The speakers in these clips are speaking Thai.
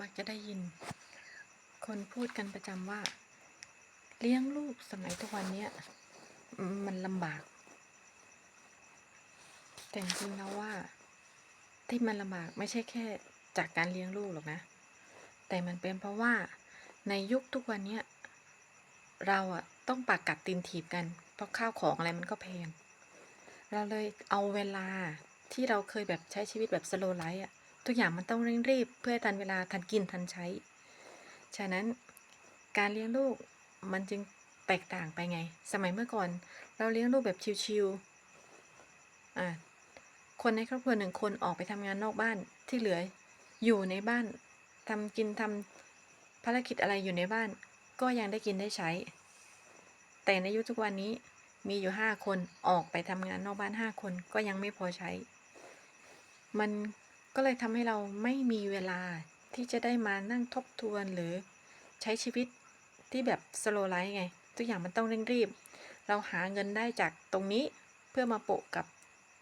มักจะได้ยิน คนพูดกันประจำว่า เลี้ยงลูกสมัยทุกวันเนี้ยมันลำบาก แต่จริงๆแล้วว่า ที่มันลำบากไม่ใช่แค่จากการเลี้ยงลูกหรอกนะ แต่มันเป็นเพราะว่าในยุคทุกวันเนี้ยเราอะต้องปากกัดตีนถีบกัน เพราะข้าวของอะไรมันก็แพง เราเลยเอาเวลาที่เราเคยแบบใช้ชีวิตแบบสโลไลฟ์อะ ทุกอย่างมันต้องเร่งรีบ เพื่อทันเวลาทันกินทันใช้ ฉะนั้นการเลี้ยงลูกมันจึงแตกต่างไปไง สมัยเมื่อก่อน เราเลี้ยงลูกแบบชิวๆอะคนในครอบครัวหนึ่งคนออกไปทำงานนอกบ้านที่เหลือ อยู่ในบ้านทำกินทำภารกิจอะไรอยู่ในบ้าน ก็ยังได้กินได้ใช้ แต่ในยุคทุกวันนี้มีอยู่ห้าคนออกไปทำงานนอกบ้านห้าคนก็ยังไม่พอใช้ มัน ก็เลยทำให้เราไม่มีเวลาที่จะได้มานั่งทบทวนหรือใช้ชีวิตที่แบบสโลไลฟ์ไง ทุกอย่างมันต้องเร่งรีบ เราหาเงินได้จากตรงนี้เพื่อมาโปะกับ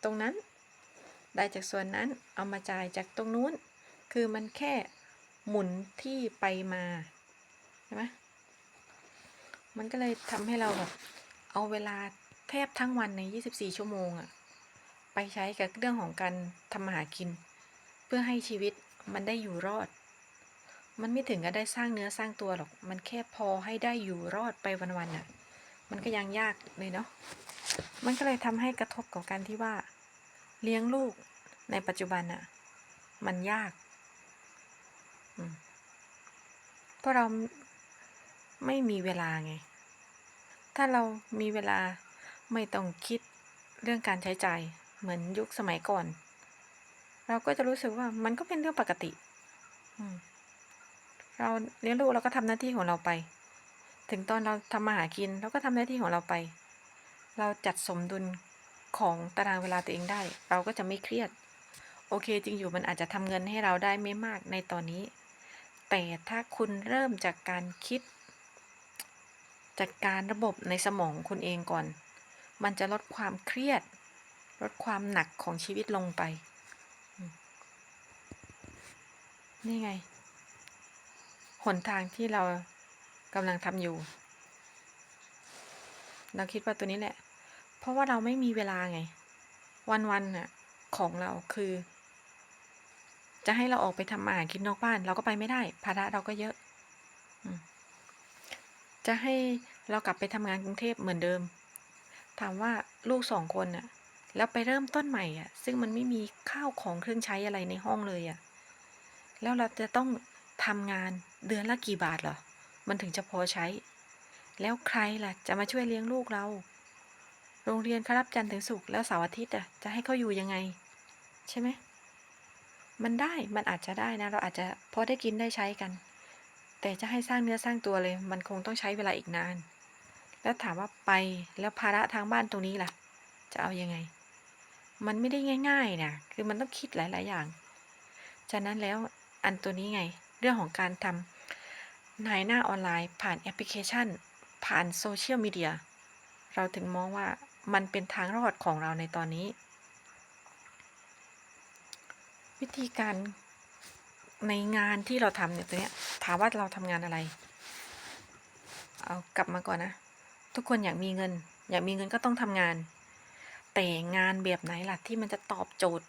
ตรงนั้น ได้จากส่วนนั้นเอามาจ่ายจากตรงนู้น คือมันแค่หมุนที่ไปมาใช่ไหมมันก็เลยทำให้เราแบบเอาเวลาแทบทั้งวันใน 24 ชั่วโมงอะไปใช้กับเรื่องของการทำมาหากิน พื่อให้ชีวิตมันได้อยู่รอด มันไม่ถึงกับได้สร้างเนื้อสร้างตัวหรอก มันแค่พอให้ได้อยู่รอดไปวันๆน่ะ มันก็ยังยากเลยเนาะ มันก็เลยทำให้กระทบกับการที่ว่า เลี้ยงลูกในปัจจุบันน่ะ มันยากเพราะเราไม่มีเวลาไง ถ้าเรามีเวลาไม่ต้องคิดเรื่องการใช้จ่ายเหมือนยุคสมัยก่อน เราก็จะรู้สึกว่ามันก็เป็นเรื่องปกติอืมเราเลี้ยงลูกเราก็ทำหน้าที่ของเราไป ถึงตอนเราทำมาหากินเราก็ทำหน้าที่ของเราไป เราจัดสมดุลของตารางเวลาตัวเองได้ เราก็จะไม่เครียด โอเคจริงอยู่มันอาจจะทำเงินให้เราได้ไม่มากในตอนนี้ แต่ถ้าคุณเริ่มจากการคิด จัดการระบบในสมองคุณเองก่อน มันจะลดความเครียด ลดความหนักของชีวิตลงไปอืม นี่ไง หนทางที่เรากำลังทำอยู่ เราคิดว่าตัวนี้แหละ เพราะว่าเราไม่มีเวลาไง วันๆน่ะ ของเราคือ จะให้เราออกไปทำมาหารกินนอกบ้าน เราก็ไปไม่ได้ ภาระเราก็เยอะ จะให้เรากลับไปทำงานกรุงเทพเหมือนเดิม ถามว่าลูกสองคนน่ะ แล้วไปเริ่มต้นใหม่อะ ซึ่งมันไม่มีข้าวของเครื่องใช้อะไรในห้องเลยอะ แล้วเราจะต้องทำงานเดือนละกี่บาทเหรอ มันถึงจะพอใช้ แล้วใครล่ะจะมาช่วยเลี้ยงลูกเรา โรงเรียนเขารับจันทร์ถึงศุกร์แล้วเสาร์อาทิตย์อะจะให้เขาอยู่ยังไง ใช่ไหม มันได้ มันอาจจะได้นะ เราอาจจะพอได้กินได้ใช้กัน แต่จะให้สร้างเนื้อสร้างตัวเลย มันคงต้องใช้เวลาอีกนาน แล้วถามว่าไปแล้วภาระทางบ้านตรงนี้ล่ะ จะเอายังไง มันไม่ได้ง่ายๆนะ คือมันต้องคิดหลาย ๆ อย่าง ฉะนั้นแล้ว อันตัวนี้ไง เรื่องของการทำนายหน้าออนไลน์ ผ่านแอปพลิเคชัน ผ่านโซเชียลมีเดีย เราถึงมองว่ามันเป็นทางรอดของเราในตอนนี้ วิธีการในงานที่เราทำเนี่ยตัวเนี้ยถามว่าเราทำงานอะไร เอากลับมาก่อนนะ ทุกคนอยากมีเงิน อยากมีเงินก็ต้องทำงาน แต่งานแบบไหนล่ะที่มันจะตอบโจทย์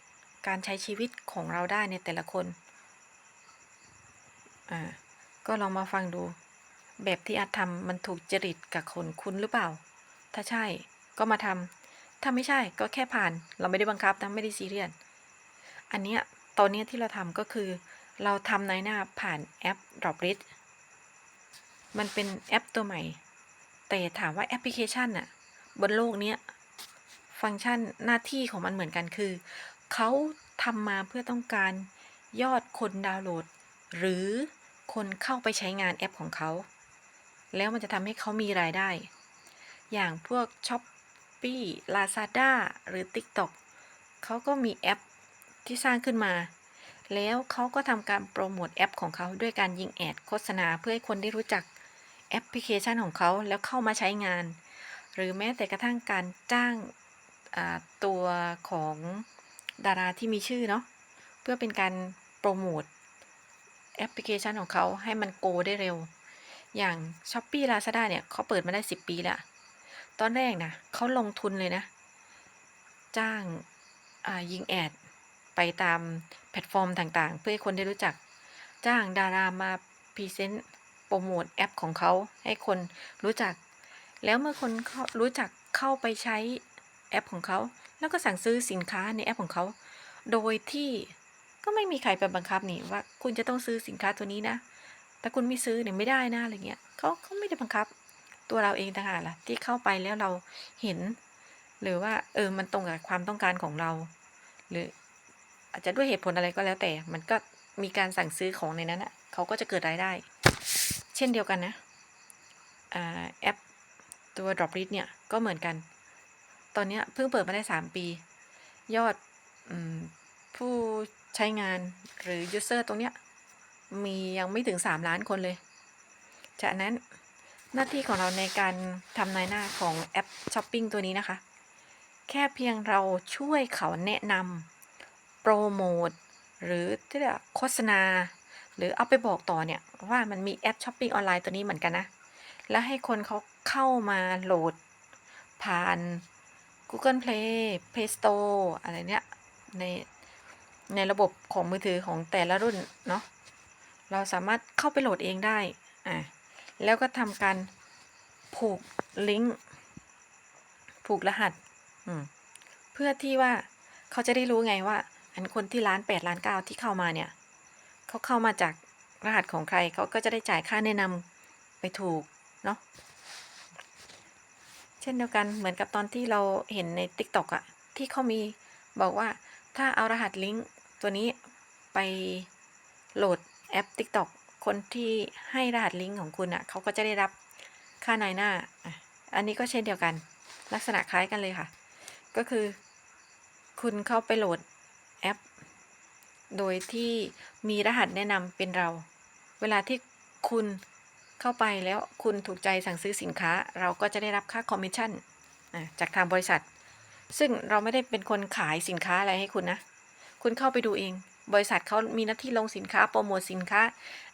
การใช้ชีวิตของเราได้ในแต่ละคน อ่า ก็ลองมาฟังดู แบบที่อาจทำมันถูกจริตกับคนคุณหรือเปล่า ถ้าใช่ก็มาทำถ้าไม่ใช่ก็แค่ผ่าน เราไม่ได้บังคับนะไม่ได้ซีเรียส อันเนี้ยตอนนี้ที่เราทำก็คือ เราทำในหน้าผ่านแอป Droplet มันเป็นแอปตัวใหม่ แต่ถามว่าแอปพลิเคชันน่ะบนโลกเนี้ยฟังก์ชันหน้าที่ของมันเหมือนกันคือ เขาทำมาเพื่อต้องการยอดคนดาวน์โหลด หรือ คนเข้าไปใช้งานแอปของเขา แล้วมันจะทำให้เขามีรายได้ อย่างพวก s h อ p e e Lazada หรือ TikTok เขาก็มีแอปที่สร้างขึ้นมา แล้วเขาก็ทำการโปรโมทแอปของเขาด้วยการยิงแอดโฆษณาเพื่อให้คนได้รู้จักแอปพลิเคชันของเขาแล้วเข้ามาใช้งาน หรือแม้แต่กระทั่งการจ้างตัวของดาราที่มีชื่อเนาะเพื่อเป็นการโปรโมท แอปพลิเคชันของเขาให้มันโกได้เร็ว อย่าง Shopee Lazada เนี่ยเขาเปิดมาได้ 10 ปีแล้ว ตอนแรกนะเขาลงทุนเลยนะ จ้างายิงแอด ไปตามแพลตฟอร์มต่างๆ เพื่อให้คนได้รู้จัก จ้างดารามาพรีเซนต์โปรโมทแอปของเขาให้คนรู้จัก แล้วเมื่อคนเขารู้จักเข้าไปใช้แอปของเขา แล้วก็สั่งซื้อสินค้าในแอปของเขา โดยที่ ก็ไม่มีใครไปบังคับนี่ว่า คุณจะต้องซื้อสินค้าตัวนี้นะแต่คุณไม่ซื้อเนี่ยไม่ได้นะอะไรเงี้ยเขาเขาไม่ได้บังคับตัวเราเองต่างหากล่ะที่เข้าไปแล้วเราเห็น หรือว่า เออมันตรงกับความต้องการของเรา หรืออาจจะด้วยเหตุผลอะไรก็แล้วแต่ มันก็มีการสั่งซื้อของในนั้นอะเขาก็จะเกิดรายได้ เช่นเดียวกันนะอแอปตัว Droplit เนี่ยก็เหมือนกัน ตอนนี้เพิ่งเปิดมาได้ 3 ปี ยอดอผู้ ใช้งานหรือ user ตรงเนี้ยมียังไม่ถึง 3 ล้านคนเลย จากนั้นหน้าที่ของเราในการทำนายหน้าของแอปช้อปปิ้งตัวนี้นะคะ แค่เพียงเราช่วยเขาแนะนำโปรโมทหรือที่เรียกโฆษณา หรือเอาไปบอกต่อเนี่ย ว่ามันมีแอปช้อปปิ้งออนไลน์ตัวนี้เหมือนกันนะ แล้วให้คนเขาเข้ามาโหลด ผ่าน Google Play Play Store อะไรเนี้ยใน ในระบบของมือถือของแต่ละรุ่นเนาะเราสามารถเข้าไปโหลดเองได้อ่าแล้วก็ทำการผูกลิงก์ผูกรหัสเพื่อที่ว่าเขาจะได้รู้ไงว่า อันคนที่ร้านแปดล้านเก้าที่เข้ามาเนี่ยเขาเข้ามาจากรหัสของใครเขาก็จะได้จ่ายค่าแนะนำไปถูกเนาะเช่นเดียวกันเหมือนกับตอนที่เราเห็นใน TikTok อะที่เขามีบอกว่าถ้าเอารหัสลิงก์ ตัวนี้ไปโหลดแอป TikTok คนที่ให้รหัสลิงก์ของคุณอะเขาก็จะได้รับค่านายหน้า อันนี้ก็เช่นเดียวกัน ลักษณะคล้ายกันเลยค่ะ ก็คือ คุณเข้าไปโหลดแอป โดยที่มีรหัสแนะนำเป็นเรา เวลาที่คุณเข้าไปแล้วคุณถูกใจสั่งซื้อสินค้า เราก็จะได้รับค่าคอมมิชชั่นจากทางบริษัท ซึ่งเราไม่ได้เป็นคนขายสินค้าอะไรให้คุณนะ คุณเข้าไปดูเอง บริษัทเขามีหน้าที่ลงสินค้าโปรโมทสินค้า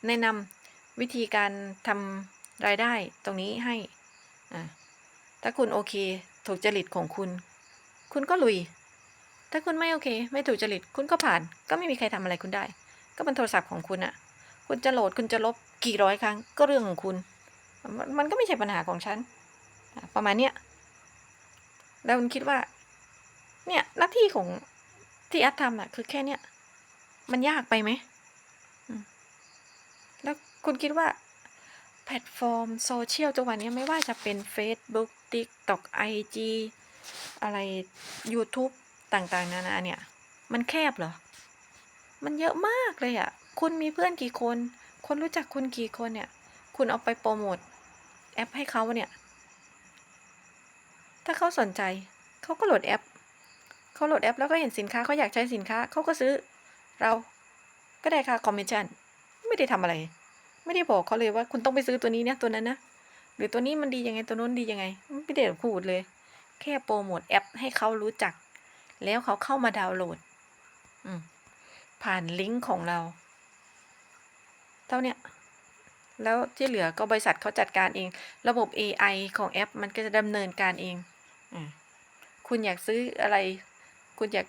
แนะนำวิธีการทำรายได้ตรงนี้ให้ ถ้าคุณโอเค ถูกจริตของคุณ คุณก็ลุย ถ้าคุณไม่โอเค ไม่ถูกจริต คุณก็ผ่าน ก็ไม่มีใครทำอะไรคุณได้ ก็เป็นโทรศัพท์ของคุณอะคุณจะโหลดคุณจะลบกี่ร้อยครั้ง ก็เรื่องของคุณ มันมันก็ไม่ใช่ปัญหาของฉัน ประมาณเนี้ยแล้วคุณคิดว่า เนี่ยหน้าที่ของ ที่แอดทำอะคือแค่เนี้ยมันยากไปไหม แล้วคุณคิดว่าแพลตฟอร์มโซเชียลตัววันนี้ไม่ว่าจะเป็น Facebook TikTok IG อะไร YouTube ต่างๆ นานาเนี่ย มันแคบเหรอ มันเยอะมากเลยอะ่ะ คุณมีเพื่อนกี่คน คนรู้จักคุณกี่คนเนี่ย คุณเอาไปโปรโมทแอปให้เขาเนี่ย ถ้าเขาสนใจ เขาก็โหลดแอป เขาโหลดแอปแล้วก็เห็นสินค้าเขาอยากใช้สินค้าเขาก็ซื้อ เราก็ได้ค่าคอมมิชชั่นไม่ได้ทำอะไร ไม่ได้บอกเขาเลยว่าคุณต้องไปซื้อตัวนี้เนี่ยตัวนั้นนะหรือตัวนี้มันดียังไงตัวนู้นดียังไง ไม่ได้พูดเลย แค่โปรโมทแอปให้เขารู้จัก แล้วเขาเข้ามาดาวน์โหลดผ่านลิงก์ของเรา เท่าเนี้ยแล้วที่เหลือก็บริษัทเขาจัดการเอง ระบบ AI ของแอป มันก็จะดำเนินการเองอคุณอยากซื้ออะไร คุณอยาก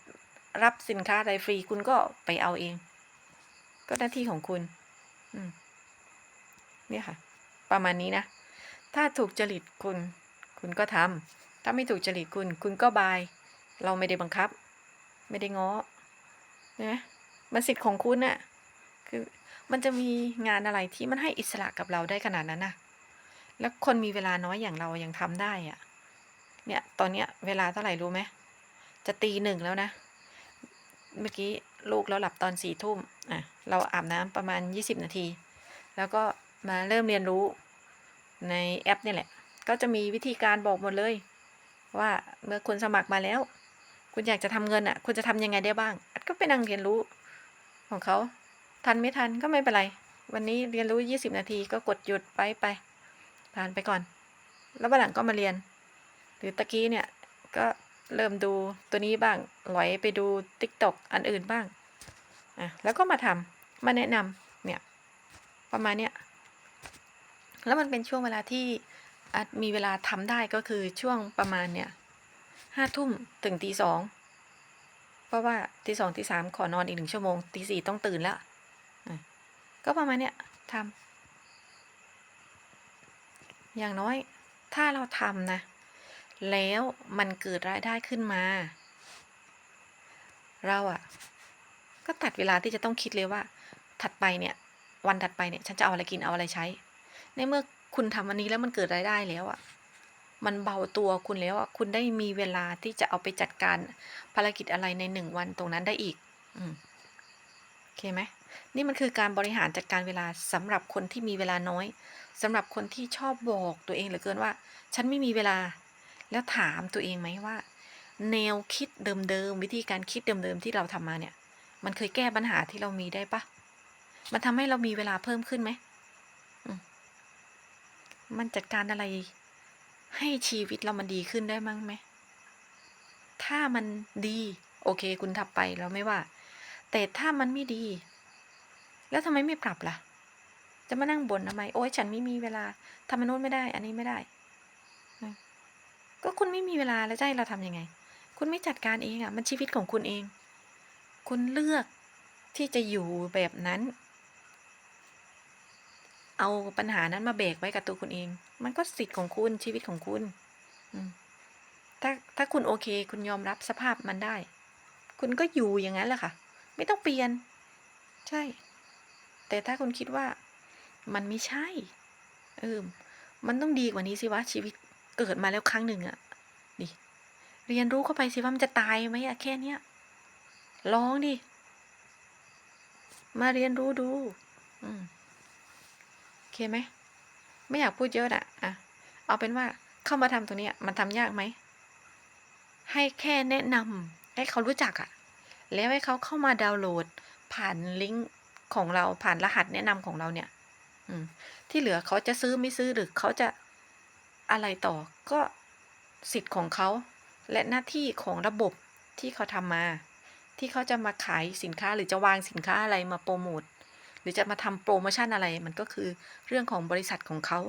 รับสินค้าอะไรฟรี คุณก็ไปเอาเอง ก็หน้าที่ของคุณเนี่ยค่ะ ประมาณนี้นะ ถ้าถูกจริตคุณ คุณก็ทำถ้าไม่ถูกจริตคุณ คุณก็บาย เราไม่ได้บังคับ ไม่ได้ง้อใช่ไหมมันสิทธิ์ของคุณน่ะคือมันจะมีงานอะไรที่มันให้อิสระกับเราได้ขนาดนั้นน่ะ แล้วคนมีเวลาน้อยอย่างเรายังทำได้อะ เนี่ย ตอนเนี้ย เวลาเท่าไหร่รู้ไหม จะตีหนึ่งแล้วนะ เมื่อกี้ลูกเราหลับตอนสี่ทุ่มอะเราอาบน้ำประมาณยี่สิบนาที แล้วก็มาเริ่มเรียนรู้ในแอปเนี่ยแหละ ก็จะมีวิธีการบอกหมดเลย ว่าเมื่อคุณสมัครมาแล้ว คุณอยากจะทำเงินอะ คุณจะทำยังไงได้บ้าง ก็ไปนั่งเรียนรู้ของเขา ทันไม่ทันก็ไม่เป็นไร วันนี้เรียนรู้ยี่สิบนาทีก็กดหยุดไปไปผ่านไปก่อน แล้ววันหลังก็มาเรียน หรือตะกี้เนี่ยก็ เริ่มดูตัวนี้บ้างไหลไปดู TikTok อันอื่นบ้างอะแล้วก็มาทำมาแนะนำเนี่ยประมาณเนี้ยแล้วมันเป็นช่วงเวลาที่มีเวลาทำได้ก็คือช่วงประมาณเนี่ยห้าทุ่มถึงตีสองเพราะว่าตีสองตีสามขอนอนอีกหนึ่งชั่วโมงตีสี่ต้องตื่นแล้วอะก็ประมาณเนี้ยทำอย่างน้อยถ้าเราทำนะ แล้วมันเกิดรายได้ขึ้นมา เราอะ่ะก็ตัดเวลาที่จะต้องคิดเลยว่า ถัดไปเนี่ย วันถัดไปเนี่ยฉันจะเอาอะไรกินเอาอะไรใช้ ในเมื่อคุณทำวันนี้แล้วมันเกิดรายได้แล้วอะ่ะมันเบาตัวคุณแล้วอะ่ะคุณได้มีเวลาที่จะเอาไปจัดการภารกิจอะไรในหนึ่งวันตรงนั้นได้อีก อืมโอเคไหมนี่มันคือการบริหารจัดการเวลาสำหรับคนที่มีเวลาน้อยสำหรับคนที่ชอบบอกตัวเองเหลือเกินว่า ฉันไม่มีเวลา แล้วถามตัวเองไหมว่า แนวคิดเดิมๆวิธีการคิดเดิมๆที่เราทำมาเนี่ย มันเคยแก้ปัญหาที่เรามีได้ปะมันทำให้เรามีเวลาเพิ่มขึ้นไหมมันจัดการอะไร ให้ชีวิตเรามันดีขึ้นได้มั้งไหม ถ้ามันดี โอเค คุณทำไปเราไม่ว่า แต่ถ้ามันไม่ดี แล้วทำไมไม่ปรับล่ะ จะมานั่งบ่นทำไม โอ๊ยฉันไม่มีเวลาทำอันนู้นไม่ได้ อันนี้ไม่ได้ ก็คุณไม่มีเวลาแล้วจะให้เราทำยังไง คุณไม่จัดการเองอะ มันชีวิตของคุณเอง คุณเลือกที่จะอยู่แบบนั้น เอาปัญหานั้นมาแบกไว้กับตัวคุณเอง มันก็สิทธิ์ของคุณชีวิตของคุณถ้าถ้าคุณโอเค คุณยอมรับสภาพมันได้ คุณก็อยู่อย่างนั้นแหละค่ะ ไม่ต้องเปลี่ยน ใช่ แต่ถ้าคุณคิดว่ามันไม่ใช่ เออมันต้องดีกว่านี้สิวะชีวิต เกิดมาแล้วครั้งหนึ่งอะดิเรียนรู้เข้าไปสิว่ามันจะตายไหมอะแค่เนี้ยลองดิ มาเรียนรู้ดู อืมโอเคไหมไม่อยากพูดเยอะอะอะ เอาเป็นว่าเข้ามาทำตรงเนี้ย มันทำยากไหม ให้แค่แนะนำให้เขารู้จักอะแล้วให้เขาเข้ามาดาวน์โหลด ผ่านลิงก์ของเราผ่านรหัสแนะนำของเราเนี่ย อืม ที่เหลือเขาจะซื้อไม่ซื้อหรือเขาจะ อะไรต่อก็สิทธิ์ของเขา และหน้าที่ของระบบที่เขาทำมา ที่เขาจะมาขายสินค้าหรือจะวางสินค้าอะไรมาโปรโมทหรือจะมาทำโปรโมชั่นอะไรมันก็คือเรื่องของบริษัทของเขา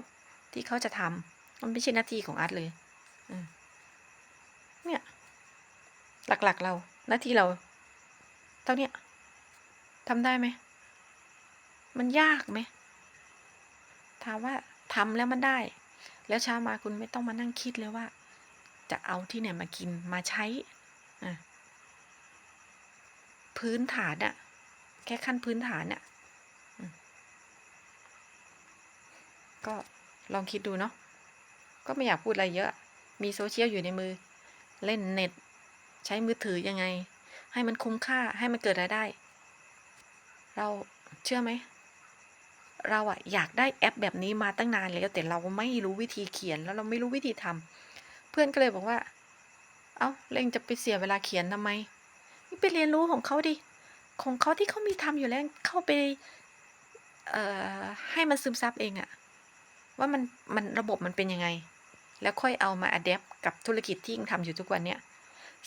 ที่เขาจะทำมันไม่ใช่หน้าที่ของอาร์ตเลยเนี่ยหลักๆเราหน้าที่เรา เท่าเนี้ยทำได้ไหมมันยากไหมถามว่าทำแล้วมันได้ แล้วเช้ามาคุณไม่ต้องมานั่งคิดเลยว่า จะเอาที่ไหนมากินมาใช้อะพื้นฐานอะแค่ขั้นพื้นฐานอะก็ลองคิดดูเนาะก็ไม่อยากพูดอะไรเยอะ มีโซเชียลอยู่ในมือ เล่นเน็ต ใช้มือถือยังไง ให้มันคุ้มค่าให้มันเกิดรายได้ เราเชื่อไหม เราอะอยากได้แอปแบบนี้มาตั้งนานแล้วแต่เราไม่รู้วิธีเขียนแล้วเราไม่รู้วิธีทำเพื่อนก็เลยบอกว่า เอา้าเล่งจะไปเสียเวลาเขียนทำไมไปเรียนรู้ของเขาดิของเขาที่เขามีทำอยู่แล้วเข้าไปเอ่อให้มันซึมซับเองอะว่ามันมันระบบมันเป็นยังไง แล้วค่อยเอามาอัดแอปกับธุรกิจที่ยังทำอยู่ทุกวันเนี่ย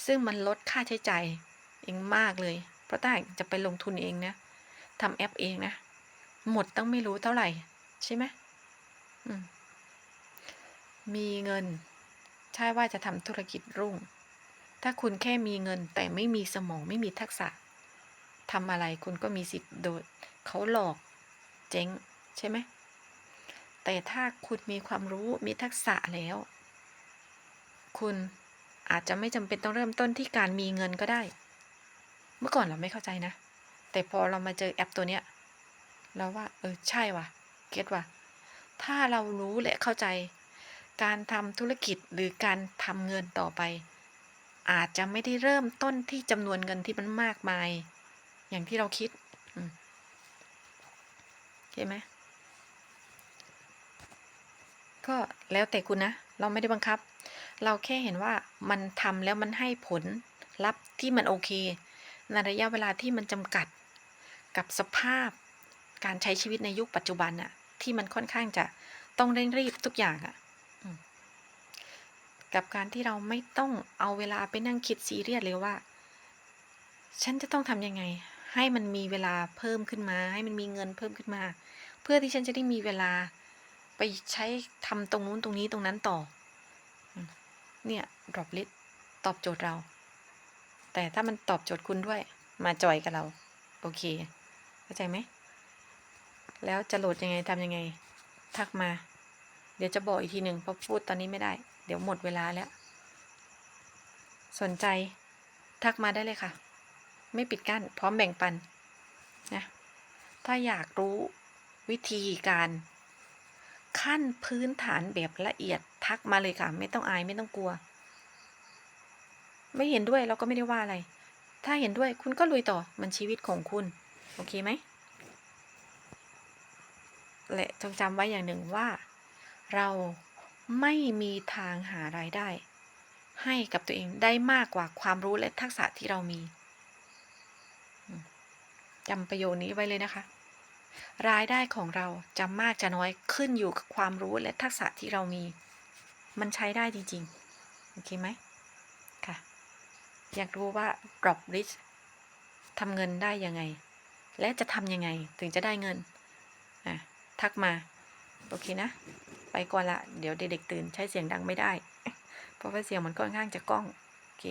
ซึ่งมันลดค่าใช้จ่ายเองมากเลย เพราะถ้าจะไปลงทุนเองนะทำแอปเองนะ หมดต้องไม่รู้เท่าไหร่ ใช่ไหมมมีเงิน ใช่ว่าจะทำธุรกิจรุ่ง ถ้าคุณแค่มีเงินแต่ไม่มีสมองไม่มีทักษะทำอะไรคุณก็มีสิทธิ์โดนเขาหลอกเจ๊งใช่ไหม แต่ถ้าคุณมีความรู้มีทักษะแล้ว คุณอาจจะไม่จำเป็นต้องเริ่มต้นที่การมีเงินก็ได้ เมื่อก่อนเราไม่เข้าใจนะ แต่พอเรามาเจอแอปตัวเนี้ย เราว่า เออ ใช่ว่ะ เก็ตว่ะ ถ้าเรารู้และเข้าใจ การทำธุรกิจหรือการทำเงินต่อไป อาจจะไม่ได้เริ่มต้นที่จำนวนเงินที่มันมากมาย อย่างที่เราคิดอืมเห็นไหมก็แล้วแต่คุณนะ เราไม่ได้บังคับ เราแค่เห็นว่ามันทำแล้วมันให้ผลลัพธ์ที่มันโอเค ในระยะเวลาที่มันจำกัดกับสภาพ การใช้ชีวิตในยุคปัจจุบันอะที่มันค่อนข้างจะต้องเร่งรีบทุกอย่างอะกับการที่เราไม่ต้องเอาเวลาไปนั่งคิดซีเรียสเลยว่า ฉันจะต้องทำยังไง ให้มันมีเวลาเพิ่มขึ้นมา ให้มันมีเงินเพิ่มขึ้นมา เพื่อที่ฉันจะได้มีเวลาไปใช้ทำตรงนู้นตรงนี้ตรงนั้นต่อ เนี่ย drop list ตอบโจทย์เรา แต่ถ้ามันตอบโจทย์คุณด้วย มาจอยกับเรา โอเค เข้าใจไหม แล้วจะโหลดยังไงทำยังไง ทักมา เดี๋ยวจะบอกอีกทีหนึ่งเพราะพูดตอนนี้ไม่ได้ เดี๋ยวหมดเวลาแล้ว สนใจทักมาได้เลยค่ะ ไม่ปิดกั้น พร้อมแบ่งปันนะถ้าอยากรู้วิธีการขั้นพื้นฐานแบบละเอียดทักมาเลยค่ะ ไม่ต้องอายไม่ต้องกลัว ไม่เห็นด้วยเราก็ไม่ได้ว่าอะไร ถ้าเห็นด้วยคุณก็ลุยต่อมันชีวิตของคุณ โอเคไหม และจงจำไว้อย่างหนึ่งว่า เราไม่มีทางหารายได้ ให้กับตัวเองได้มากกว่าความรู้และทักษะที่เรามีจำประโยคนี้ไว้เลยนะคะ รายได้ของเราจะมากจะน้อยขึ้นอยู่กับความรู้และทักษะที่เรามี มันใช้ได้จริงๆ โอเคไหมค่ะ อยากรู้ว่า drop rich ทำเงินได้ยังไง และจะทำยังไงถึงจะได้เงิน อะ ทักมา โอเคนะ ไปก่อนละ เดี๋ยวเด็กๆตื่นใช้เสียงดังไม่ได้ เพราะว่าเสียงมันค่อนข้างจะก้อง โอเค